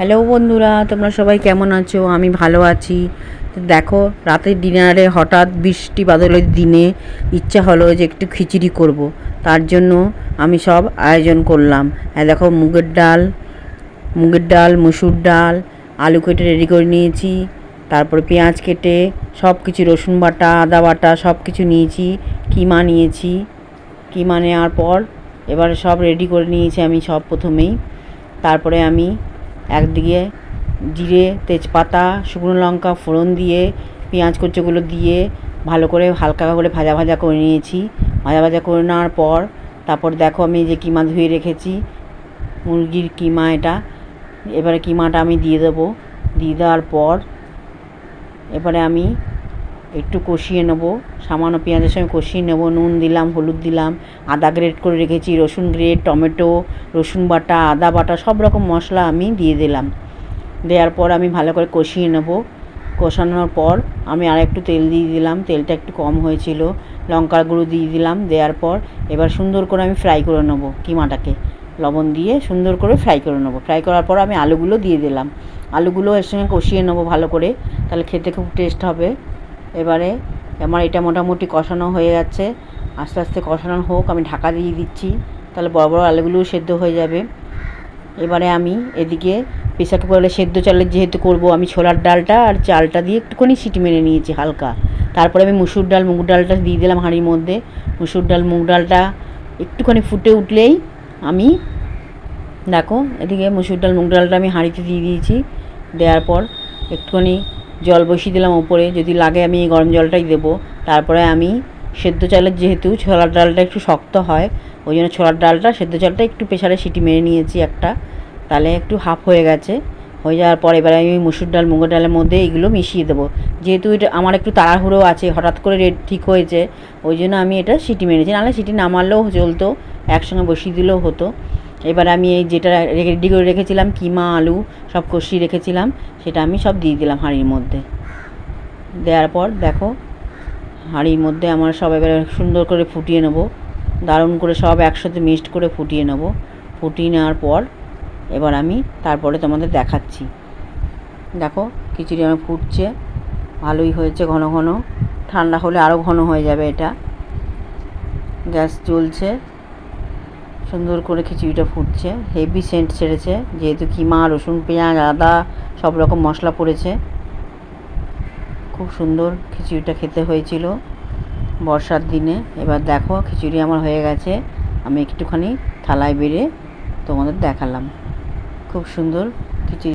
Hello বন্ধুরা, তোমরা সবাই কেমন আছো? আমি ভালো আছি। দেখো, রাতের ডিনারে হঠাৎ বৃষ্টি বাদলের দিনে ইচ্ছা হলো যে একটু খিচুড়ি করব। তার জন্য আমি সব আয়োজন করলাম। হ্যাঁ দেখো, মুগের ডাল মুগের ডাল, মুসুর ডাল, আলু কেটে রেডি করে নিয়েছি। তারপরে পেঁয়াজ কেটে সব কিছু রসুন বাটা, আদা বাটা সব কিছু নিয়েছি, কিমা নিয়েছি। কিমা নেওয়ার পর এবারে সব রেডি করে নিয়েছি আমি সব প্রথমেই। তারপরে আমি একদিকে জিরে, তেজপাতা, শুকনো লঙ্কা, ফোড়ন দিয়ে, পেঁয়াজ কুচোগুলো দিয়ে ভালো করে হালকা করে ভাজা ভাজা করে নিয়েছি। ভাজা ভাজা করে নেওয়ার পর তারপর দেখো আমি যে কিমা ধুয়ে রেখেছি, মুরগির কিমা এটা। এবারে কিমাটা আমি দিয়ে দেবো। দিয়ে দেওয়ার পর এবারে আমি একটু কষিয়ে নেব, সামান্য পেঁয়াজের সঙ্গে কষিয়ে নেব, নুন দিলাম, হলুদ দিলাম, আদা গ্রেট করে রেখেছি, রসুন গ্রেট টমেটো, রসুন বাটা, আদা বাটা, সব রকম মশলা আমি দিয়ে দিলাম। দেওয়ার পর আমি ভালো করে কষিয়ে নেব। কষানোর পর আমি আর একটু তেল দিয়ে দিলাম, তেলটা একটু কম হয়েছিল, লঙ্কার গুঁড়ো দিয়ে দিলাম, দেওয়ার পর এবার সুন্দর করে আমি ফ্রাই করে নেব কিমাটাকে। লবণ দিয়ে সুন্দর করে ফ্রাই করে নেব। ফ্রাই করার পর আমি আলুগুলো দিয়ে দিলাম। আলুগুলো এর সঙ্গে কষিয়ে নেব ভালো করে, তাহলে খেতে খুব টেস্ট হবে। এবারে আমার এটা মোটামুটি কষানো হয়ে যাচ্ছে আস্তে আস্তে কষানো হোক, আমি ঢাকা দিয়ে দিচ্ছি। তাহলে বড় বড় আলুগুলোও সেদ্ধ হয়ে যাবে। এবারে আমি এদিকে প্রেশার কুকারে সেদ্ধ চালের যেহেতু করব, আমি ছোলার ডালটা আর চালটা দিয়ে একটুখানি সিটি মেরে নিয়েছি হালকা। তারপরে আমি মুসুর ডাল, মুগ ডালটা দিয়ে দিলাম হাঁড়ির মধ্যে। মুসুর ডাল, মুগ ডালটা একটুখানি ফুটে উঠলেই আমি দেখো, এদিকে মুসুর ডাল, মুগ ডালটা আমি হাঁড়িতে দিয়ে দিয়েছি। দেওয়ার পর একটুখানি জল বসিয়ে দিলাম ওপরে। যদি লাগে আমি গরম জলটাই দেবো। তারপরে আমি সেদ্ধ চালের যেহেতু ছোলার ডালটা একটু শক্ত হয়, ওই জন্য ছোলার ডালটা, সেদ্ধ চালটা একটু প্রেশারে সিটি মেরে নিয়েছি একটা। তাহলে একটু হাফ হয়ে গেছে। হয়ে যাওয়ার পর এবারে আমি মুসুর ডাল, মুগের ডালের মধ্যে এগুলো মিশিয়ে দেবো। যেহেতু এটা আমার একটু তাড়াহুড়ো আছে, হঠাৎ করে রেট ঠিক হয়েছে, ওই জন্য আমি এটা সিটি মেরেছি। নাহলে সিটি না মারলেও চলতো, একসঙ্গে বসিয়ে দিলেও হতো। এবার আমি এই যেটা রেডি করে রেখেছিলাম, কিমা, আলু, সব কষিয়ে রেখেছিলাম, সেটা আমি সব দিয়ে দিলাম হাঁড়ির মধ্যে। দেওয়ার পর দেখো, হাঁড়ির মধ্যে আমার সব এবারে সুন্দর করে ফুটিয়ে নেব। দারুণ করে সব একসাথে মিক্সড করে ফুটিয়ে নেব। ফুটিয়ে নেওয়ার পর এবার আমি তারপরে তোমাদের দেখাচ্ছি। দেখো, খিচুড়ি আমার ফুটছে, ভালোই হয়েছে ঘন ঘন। ঠান্ডা হলে আরও ঘন হয়ে যাবে এটা। গ্যাস জ্বলছে। সুন্দর করে খিচুড়িটা ফুটছে হেভি সেন্ট ছেড়েছে, যেহেতু কিমা, রসুন, পেঁয়াজ, আদা, সব রকম মশলা পড়েছে। খুব সুন্দর খিচুড়িটা খেতে হয়েছিল বর্ষার দিনে। এবার দেখো খিচুড়ি আমার হয়ে গেছে, আমি একটুখানি থালায় বেড়ে তোমাদের দেখালাম। খুব সুন্দর খিচুড়ি।